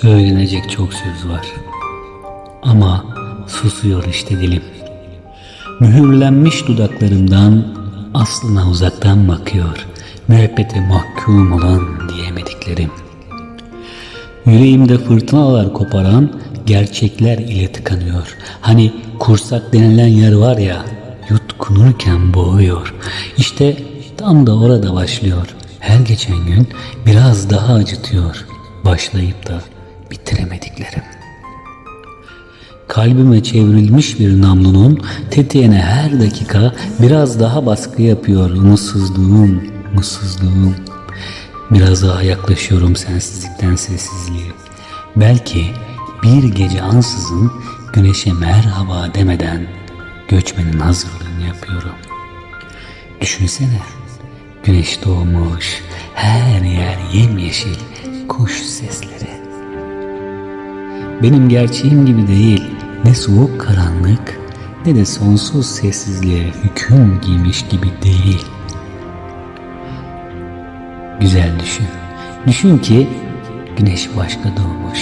Söylenecek çok söz var. Ama susuyor işte dilim. Mühürlenmiş dudaklarımdan aslına uzaktan bakıyor. Müebbete mahkum olan diyemediklerim. Yüreğimde fırtınalar koparan gerçekler ile tıkanıyor. Hani kursak denilen yer var ya yutkunurken boğuyor. İşte tam da orada başlıyor. Her geçen gün biraz daha acıtıyor. Başlayıp da bitiremediklerim. Kalbime çevrilmiş bir namlunun tetiğine her dakika biraz daha baskı yapıyor umutsuzluğum, mutsuzluğum. Biraz daha yaklaşıyorum sensizlikten sessizliğe. Belki bir gece ansızın güneşe merhaba demeden göçmenin hazırlığını yapıyorum. Düşünsene güneş doğmuş, her yer yemyeşil, kuş sesleri. Benim gerçeğim gibi değil, ne soğuk karanlık ne de sonsuz sessizliğe hüküm giymiş gibi değil. Güzel düşün. Düşün ki güneş başka doğmuş.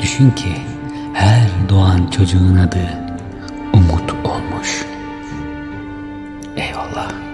Düşün ki her doğan çocuğun adı Umut olmuş. Eyvallah.